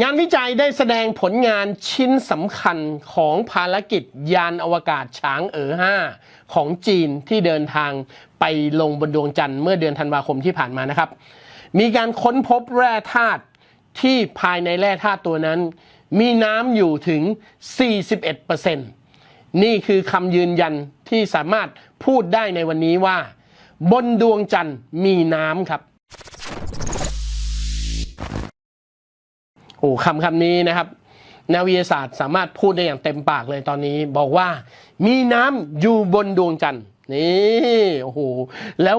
งานวิจัยได้แสดงผลงานชิ้นสำคัญของภารกิจยานอวกาศฉางเอ๋อ5ของจีนที่เดินทางไปลงบนดวงจันทร์เมื่อเดือนธันวาคมที่ผ่านมานะครับ มีการค้นพบแร่ธาตุที่ภายในแร่ธาตุตัวนั้น มีน้ำอยู่ถึง 41%นี่คือคำยืนยันที่สามารถพูดได้ในวันนี้ว่า บนดวงจันทร์มีน้ำครับ โอ้คำคำนี้นะครับนักวิทยาศาสตร์สามารถพูดได้อย่างเต็มปากเลยตอนนี้ บอกว่ามีน้ำอยู่บนดวงจันทร์นี่โอ้โหแล้ว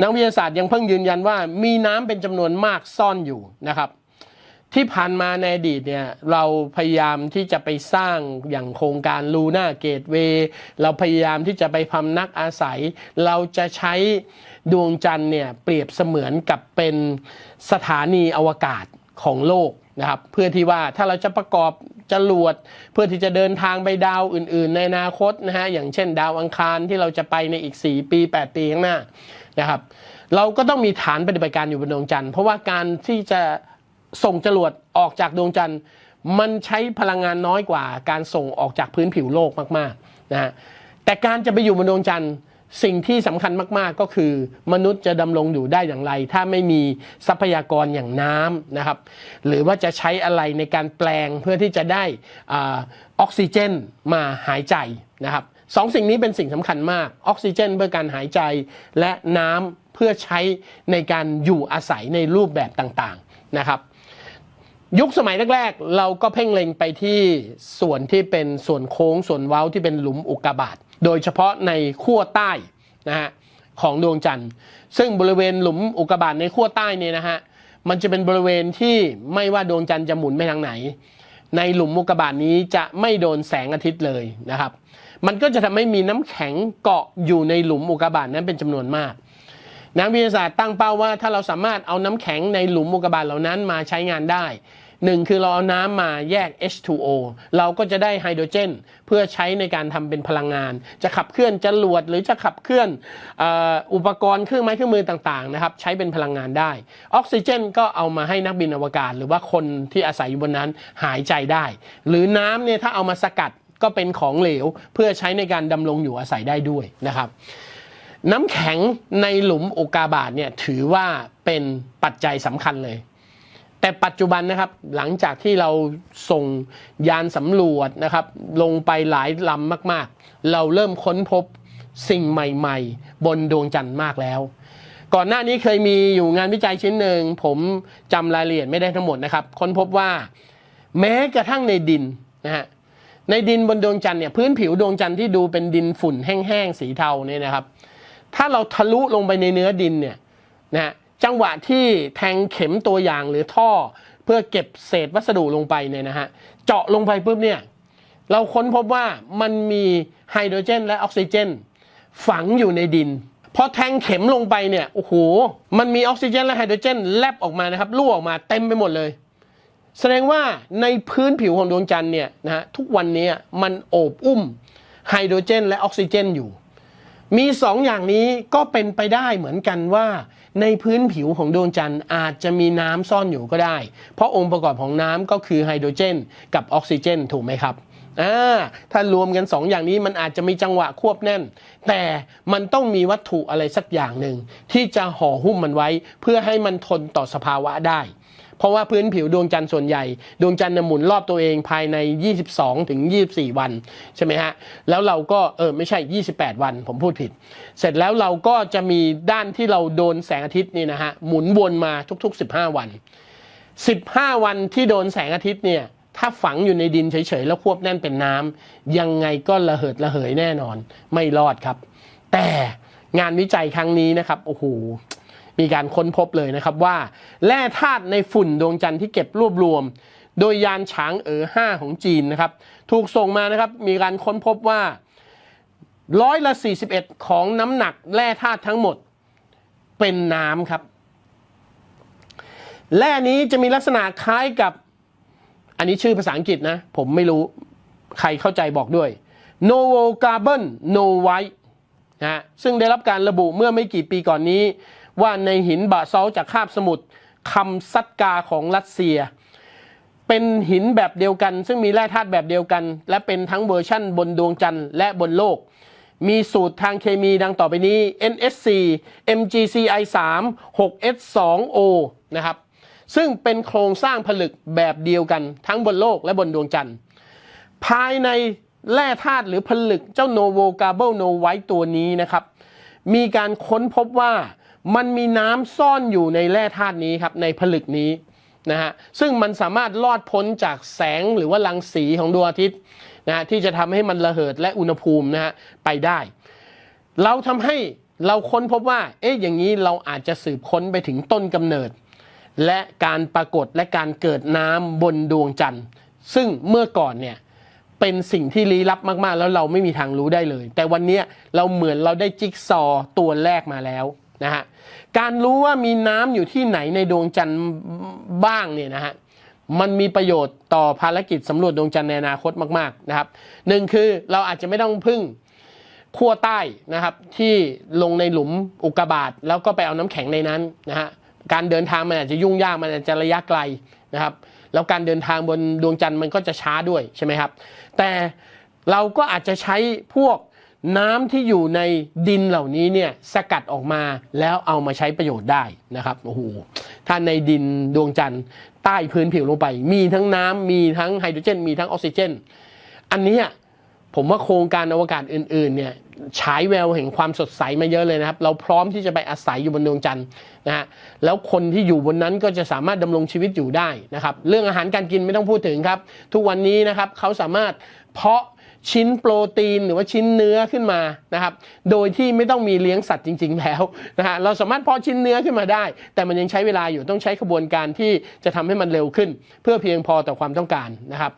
นักวิทยาศาสตร์ยังเพิ่งยืนยันว่ามีน้ำเป็นจำนวนมากซ่อนอยู่นะครับ ที่ผ่านมาในอดีตเนี่ยเราพยายามที่จะไปสร้างอย่างโครงการลูน่าเกตเวย์เราพยายามที่จะไปพำนักอาศัย เราจะใช้ดวงจันทร์เนี่ยเปรียบเสมือนกับเป็นสถานีอวกาศของโลก นะครับเพื่อที่ว่าถ้าเราจะประกอบจรวดเพื่อที่จะเดินทางไปดาวอื่น ๆ ในอนาคตนะฮะอย่างเช่น ดาวอังคารที่เราจะไปในอีก 4 ปี 8 ปีข้างหน้านะครับ เราก็ต้องมีฐานปฏิบัติการอยู่บนดวงจันทร์เพราะว่าการที่จะส่งจรวดออกจากดวงจันทร์ มันใช้พลังงานน้อยกว่า การส่งออกจากพื้นผิวโลกมากๆนะฮะแต่การจะไปอยู่บนดวงจันทร์ สิ่งที่สำคัญมาก ๆ ก็คือ มนุษย์จะดำรงอยู่ได้อย่างไร ถ้าไม่มีทรัพยากรอย่างน้ำนะครับ หรือว่าจะใช้อะไรในการแปลงเพื่อที่จะได้ออกซิเจนมาหายใจนะครับสองสิ่งนี้เป็นสิ่งสำคัญมาก ออกซิเจนเพื่อการหายใจและน้ำเพื่อใช้ในการอยู่อาศัยในรูปแบบต่างๆนะครับ ยุคสมัยแรกๆ เราก็เพ่งเล็งไปที่ส่วนที่เป็นส่วนโค้งส่วนเว้าที่เป็นหลุมอุกกาบาต โดยเฉพาะในขั้วใต้นะฮะของดวงจันทร์ ซึ่งบริเวณหลุมอุกกาบาตในขั้วใต้เนี่ยนะฮะมันจะเป็นบริเวณที่ไม่ว่าดวงจันทร์จะหมุนไปทางไหน ในหลุมอุกกาบาตนี้จะไม่โดนแสงอาทิตย์เลยนะครับ มันก็จะทำให้มีน้ำแข็งเกาะอยู่ในหลุมอุกกาบาตนั้นเป็นจำนวนมากนักวิทยาศาสตร์ตั้งเป้าว่าถ้าเราสามารถเอาน้ำแข็งในหลุมอุกกาบาตเหล่านั้นมาใช้งานได้ หนึ่งคือเราเอาน้ำมาแยก H2O เราก็จะได้ไฮโดรเจน เพื่อใช้ในการทำเป็นพลังงาน จะขับเคลื่อนจรวดหรือจะขับเคลื่อนอ,อุปกรณ์เครื่องไม้เครื่องมือต่างๆนะครับใช้เป็นพลังงานได้ ออกซิเจนก็เอามาให้นักบินอวกาศ หรือว่าคนที่อาศัยอยู่บนนั้นหายใจได้ หรือน้ำเนี่ยถ้าเอามาสกัดก็เป็นของเหลว เพื่อใช้ในการดำรงอยู่อาศัยได้ด้วยนะครับน้ำแข็งในหลุมอุกกาบาตเนี่ยถือว่าเป็นปัจจัยสำคัญเลย แต่ปัจจุบันนะครับหลังจากที่เราส่งยานสำรวจนะครับ ลงไปหลายลำมากๆ เราเริ่มค้นพบสิ่งใหม่ๆ บนดวงจันทร์มากแล้ว ก่อนหน้านี้เคยมีอยู่งานวิจัยชิ้นหนึ่ง ผมจำรายละเอียดไม่ได้ทั้งหมดนะครับ ค้นพบว่าแม้กระทั่งในดินนะฮะในดินบนดวงจันทร์เนี่ยพื้นผิวดวงจันทร์ที่ดูเป็นดินฝุ่นแห้งๆสีเทาเนี่ยนะครับ ถ้าเราทะลุลงไปในเนื้อดินเนี่ยนะฮะ จังหวะที่แทงเข็มตัวอย่างหรือท่อ เพื่อเก็บเศษวัสดุลงไปเนี่ยนะฮะเจาะลงไปปุ๊บเนี่ยเราค้นพบว่ามันมีไฮโดรเจนและออกซิเจน ฝังอยู่ในดินพอแทงเข็มลงไปเนี่ยโอ้โหมันมีออกซิเจนและไฮโดรเจนแลบออกมานะครับรั่วออกมาเต็มไปหมดเลย แสดงว่าในพื้นผิวของดวงจันทร์เนี่ยนะฮะทุกวันนี้มันโอบอุ้มไฮโดรเจนและออกซิเจนอยู่ มีสองอย่างนี้ก็เป็นไปได้เหมือนกันว่า ในพื้นผิวของดวงจันทร์อาจจะมีน้ำซ่อนอยู่ก็ได้ เพราะองค์ประกอบของน้ำก็คือไฮโดรเจน กับออกซิเจน ถูกไหมครับอ่าถ้ารวมกันสองอย่างนี้มันอาจจะมีจังหวะควบแน่น แต่มันต้องมีวัตถุอะไรสักอย่างหนึ่งที่จะห่อหุ้มมันไว้ เพื่อให้มันทนต่อสภาวะได้ เพราะว่าพื้นผิวดวงจันทร์ส่วนใหญ่ ดวงจันทร์เนี่ยหมุนรอบตัวเองภายใน 22 ถึง 24 วันใช่ไหมฮะแล้วเราก็เออไม่ใช่ 28 วันผมพูดผิด เสร็จแล้วเราก็จะมีด้านที่เราโดนแสงอาทิตย์นี่นะฮะหมุนวนมาทุก ๆ 15 วัน 15 วันที่โดนแสงอาทิตย์เนี่ยถ้าฝังอยู่ในดินเฉยๆแล้วควบแน่นเป็นน้ำยังไงก็ระเหิดระเหยแน่นอน ไม่รอดครับ แต่งานวิจัยครั้งนี้นะครับโอ้โห มีการค้นพบเลยนะครับว่า แร่ธาตุในฝุ่นดวงจันทร์ที่เก็บรวบรวม โดยยานฉางเอ๋อ5ของจีนนะครับ ถูกส่งมานะครับมีการค้นพบว่าร้อยละ 41 ของน้ำหนักแร่ธาตุทั้งหมดเป็นน้ำครับ แร่นี้จะมีลักษณะคล้ายกับ อันนี้ชื่อภาษาอังกฤษนะ ผมไม่รู้ใครเข้าใจบอกด้วย novo carbon no white นะซึ่งได้รับการระบุเมื่อไม่กี่ปีก่อนนี้ ว่าในหินบาซอลจากคาบสมุทรคำซัดกาของรัสเซีย เป็นหินแบบเดียวกัน ซึ่งมีแร่ธาตุแบบเดียวกัน และเป็นทั้งเวอร์ชั่นบนดวงจันทร์และบนโลก มีสูตรทางเคมีดังต่อไปนี้ NSC MgCi3 6S2O นะครับซึ่งเป็นโครงสร้างผลึกแบบเดียวกันทั้งบนโลกและบนดวงจันทร์ ภายในแร่ธาตุหรือผลึกเจ้าโนโวกาเบิลโนไวตัวนี้นะครับ มีการค้นพบว่า มันมีน้ำซ่อนอยู่ในแร่ธาตุนี้ครับในผลึกนี้นะฮะซึ่งมันสามารถลอดพ้นจากแสงหรือว่ารังสีของดวงอาทิตย์นะฮะที่จะทำให้มันระเหิดและอุณหภูมินะฮะไปได้ เราทำให้เราค้นพบว่าเอ๊ะอย่างนี้เราอาจจะสืบค้นไปถึงต้นกำเนิด และการปรากฏและการเกิดน้ำบนดวงจันทร์ ซึ่งเมื่อก่อนเนี่ยเป็นสิ่งที่ลี้ลับมากๆ แล้วเราไม่มีทางรู้ได้เลย แต่วันนี้เราเหมือนเราได้จิ๊กซอตัวแรกมาแล้ว นะฮะการรู้ว่ามีน้ำอยู่ที่ไหนในดวงจันทร์บ้างเนี่ยนะฮะมันมีประโยชน์ต่อภารกิจสำรวจดวงจันทร์ในอนาคตมากๆนะครับหนึ่งคือเราอาจจะไม่ต้องพึ่งขั้วใต้นะครับที่ลงในหลุมอุกกาบาตแล้วก็ไปเอาน้ำแข็งในนั้นนะฮะการเดินทางมันอาจจะยุ่งยากมันอาจจะระยะไกลนะครับ แล้วการเดินทางบนดวงจันทร์มันก็จะช้าด้วยใช่ไหมครับ แต่เราก็อาจจะใช้พวก น้ำที่อยู่ในดินเหล่านี้เนี่ยสกัดออกมาแล้วเอามาใช้ประโยชน์ได้นะครับโอ้โหถ้าในดินดวงจันทร์ใต้พื้นผิวลงไป มีทั้งน้ำมีทั้งไฮโดรเจน มีทั้งออกซิเจน อันนี้ผมว่าโครงการอวกาศอื่นๆเนี่ยฉายแววแห่งความสดใสมาเยอะเลยนะครับ เราพร้อมที่จะไปอาศัยอยู่บนดวงจันทร์นะฮะแล้วคนที่อยู่บนนั้นก็จะสามารถดำรงชีวิตอยู่ได้นะครับ เรื่องอาหารการกินไม่ต้องพูดถึงครับ ทุกวันนี้นะครับเขาสามารถเพาะ ชิ้นโปรตีนหรือว่าชิ้นเนื้อขึ้นมานะครับ โดยที่ไม่ต้องมีเลี้ยงสัตว์จริง ๆ แล้วนะฮะเราสามารถเพาะชิ้นเนื้อขึ้นมาได้ แต่มันยังใช้เวลาอยู่ต้องใช้ขบวนการที่จะทำให้มันเร็วขึ้น เพื่อเพียงพอต่อความต้องการนะครับ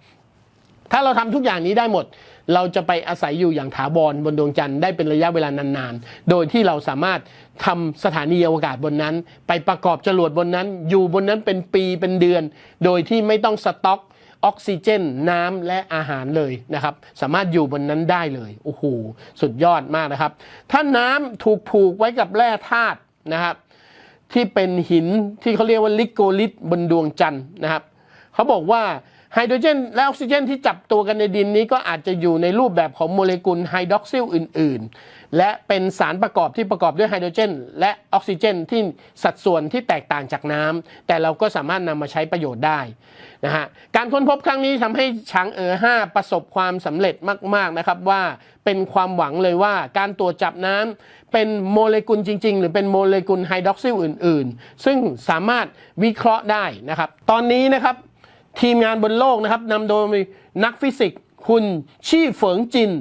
ถ้าเราทำทุกอย่างนี้ได้หมด เราจะไปอาศัยอยู่อย่างถาวรบนดวงจันทร์ได้เป็นระยะเวลานานๆ โดยที่เราสามารถทำสถานีอวกาศบนนั้น ไปประกอบจรวดบนนั้น อยู่บนนั้นเป็นปีเป็นเดือน โดยที่ไม่ต้องสต็อก ออกซิเจนน้ำและอาหารเลยนะครับ สามารถอยู่บนนั้นได้เลยโอ้โหสุดยอดมากนะครับ ถ้าน้ำถูกผูกไว้กับแร่ธาตุนะครับ ที่เป็นหินที่เขาเรียกว่าลิโกลิตบนดวงจันทร์นะครับเขาบอกว่า ไฮโดรเจนและออกซิเจนที่จับตัวกันในดินนี้ก็อาจจะอยู่ในรูปแบบของโมเลกุลไฮดรอกซิลอื่น ๆ และเป็นสารประกอบที่ประกอบด้วยไฮโดรเจน และออกซิเจนที่สัดส่วนที่แตกต่างจากน้ำแต่เราก็สามารถนำมาใช้ประโยชน์ได้นะฮะการค้นพบครั้งนี้ทำให้ช้างเอ๋อ5ประสบความสำเร็จมาก ๆ นะครับว่าเป็นความหวังเลยว่าการตรวจจับน้ำเป็นโมเลกุลจริง ๆ หรือเป็นโมเลกุลไฮดรอกซิลอื่น ๆ ซึ่งสามารถวิเคราะห์ได้นะครับ ตอนนี้นะครับ ทีมงานบนโลกนะครับนำโดยนักฟิสิกส์คุณชี่เฟิงจิน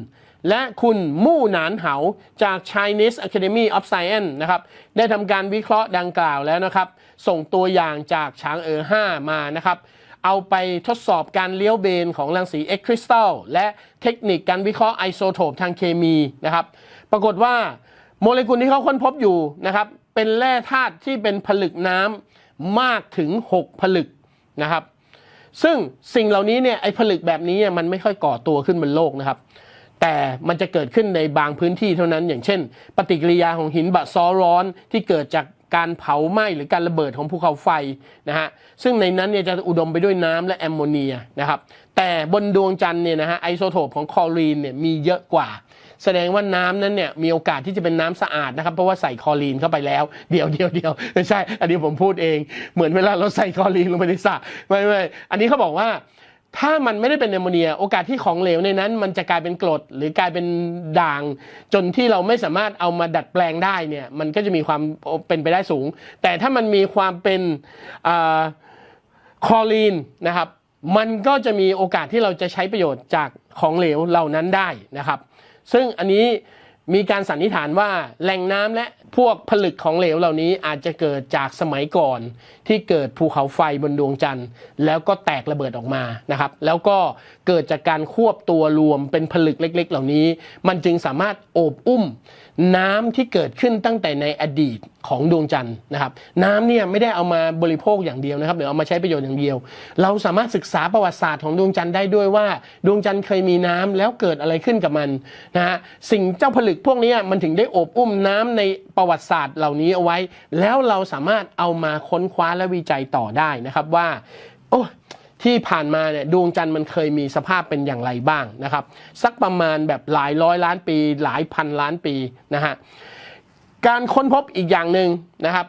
และคุณมู่หนานเหาจาก Chinese Academy of Science นะครับ ได้ทำการวิเคราะห์ดังกล่าวแล้วนะครับ ส่งตัวอย่างจากช้างเอ๋อ5มานะครับ เอาไปทดสอบการเลี้ยวเบนของรังสีเอ็กคริสตัลและเทคนิคการวิเคราะห์ไอโซโทปทางเคมีนะครับ ปรากฏว่าโมเลกุลที่เขาค้นพบอยู่นะครับ เป็นแร่ธาตุที่เป็นผลึกน้ำมากถึง 6 ผลึกนะครับ ซึ่งสิ่งเหล่านี้เนี่ยไอ้ผลึกแบบนี้เนี่ยมันไม่ค่อยก่อตัวขึ้นบนโลกนะครับ แต่มันจะเกิดขึ้นในบางพื้นที่เท่านั้น อย่างเช่น ปฏิกิริยาของหินบะซอร้อนที่เกิดจากการเผาไหม้หรือการระเบิดของภูเขาไฟนะฮะซึ่งในนั้นเนี่ยจะอุดมไปด้วยน้ำและแอมโมเนียนะครับแต่บนดวงจันทร์เนี่ยนะฮะไอโซโทปของคลอรีนเนี่ยมีเยอะกว่า แสดงว่าน้ำนั้นเนี่ยมีโอกาสที่จะเป็นน้ำสะอาดนะครับ เพราะว่าใส่คอรีนเข้าไปแล้ว เดี๋ยวเดียวเดียวไม่ใช่ อันนี้ผมพูดเอง เหมือนเวลาเราใส่คอรีนลงไปในสระไม่ไม่อันนี้เขาบอกว่าถ้ามันไม่ได้เป็นแอมโมเนีย โอกาสที่ของเหลวในนั้น มันจะกลายเป็นกรดหรือกลายเป็นด่าง จนที่เราไม่สามารถเอามาดัดแปลงได้เนี่ยมันก็จะมีความเป็นไปได้สูง แต่ถ้ามันมีความเป็นอคอรีนนะครับมันก็จะมีโอกาสที่เราจะใช้ประโยชน์จากของเหลวเหล่านั้นได้นะครับ ซึ่งอันนี้ มีการสันนิษฐานว่าแหล่งน้ำและพวกผลึกของเหลวเหล่านี้อาจจะเกิดจากสมัยก่อน ที่เกิดภูเขาไฟบนดวงจันทร์ แล้วก็แตกระเบิดออกมานะครับ แล้วก็เกิดจากการควบตัวรวมเป็นผลึกเล็ก ๆ เหล่านี้ มันจึงสามารถโอบอุ้ม น้ำที่เกิดขึ้นตั้งแต่ในอดีตของดวงจันทร์นะครับ น้ำเนี่ยไม่ได้เอามาบริโภคอย่างเดียวนะครับหรือเอามาใช้ประโยชน์อย่างเดียว เราสามารถศึกษาประวัติศาสตร์ของดวงจันทร์ได้ด้วยว่า ดวงจันทร์เคยมีน้ำแล้วเกิดอะไรขึ้นกับมันนะฮะสิ่งเจ้าผลึกพวกนี้มันถึงได้โอบอุ้มน้ำในประวัติศาสตร์เหล่านี้เอาไว้ แล้วเราสามารถเอามาค้นคว้าและวิจัยต่อได้นะครับว่า โอ้ที่ผ่านมาเนี่ยดวงจันทร์มันเคยมีสภาพเป็นอย่างไรบ้างนะครับ สักประมาณแบบหลายร้อยล้านปี หลายพันล้านปีนะฮะการค้นพบอีกอย่างหนึ่งนะครับ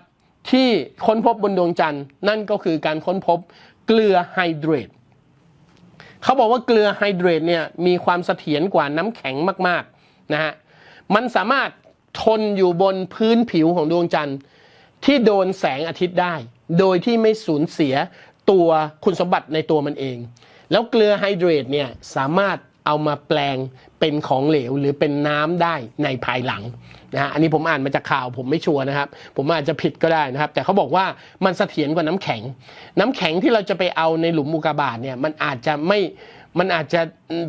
ที่ค้นพบบนดวงจันทร์นั่นก็คือการค้นพบเกลือไฮเดรตเขาบอกว่าเกลือไฮเดรตเนี่ยมีความเสถียรกว่าน้ำแข็งมากๆนะฮะ มันสามารถทนอยู่บนพื้นผิวของดวงจันทร์ที่โดนแสงอาทิตย์ได้ โดยที่ไม่สูญเสียตัวคุณสมบัติในตัวมันเอง แล้วเกลือไฮเดรตเนี่ยสามารถเอามาแปลงเป็นของเหลวหรือเป็นน้ำได้ในภายหลังนะฮะอันนี้ผมอ่านมาจากข่าวผมไม่ชัวร์นะครับ ผมอาจจะผิดก็ได้นะครับ แต่เขาบอกว่ามันเสถียรกว่าน้ำแข็ง น้ำแข็งที่เราจะไปเอาในหลุมอุกาบาตเนี่ยมันอาจจะไม่มันอาจจะ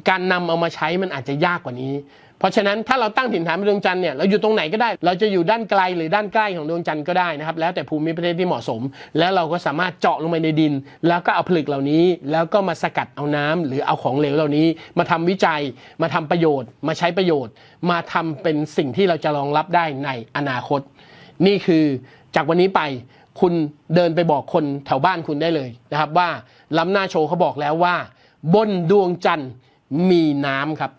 การนำเอามาใช้มันอาจจะยากกว่านี้ เพราะฉะนั้นถ้าเราตั้งถิ่นฐานเป็นดวงจันทร์เนี่ยเราอยู่ตรงไหนก็ได้ เราจะอยู่ด้านไกลหรือด้านใกล้ของดวงจันทร์ก็ได้นะครับ แล้วแต่ภูมิประเทศที่เหมาะสม แล้วเราก็สามารถเจาะลงไปในดิน แล้วก็เอาผลึกเหล่านี้ แล้วก็มาสกัดเอาน้ำหรือเอาของเหลวเหล่านี้ มาทำวิจัย มาทำประโยชน์ มาใช้ประโยชน์ มาทำเป็นสิ่งที่เราจะรองรับได้ในอนาคต นี่คือจากวันนี้ไปคุณเดินไปบอกคนแถวบ้านคุณได้เลยนะครับว่าล้ำหน้าโชว์เขาบอกแล้วว่า บนดวงจันทร์มีน้ำครับ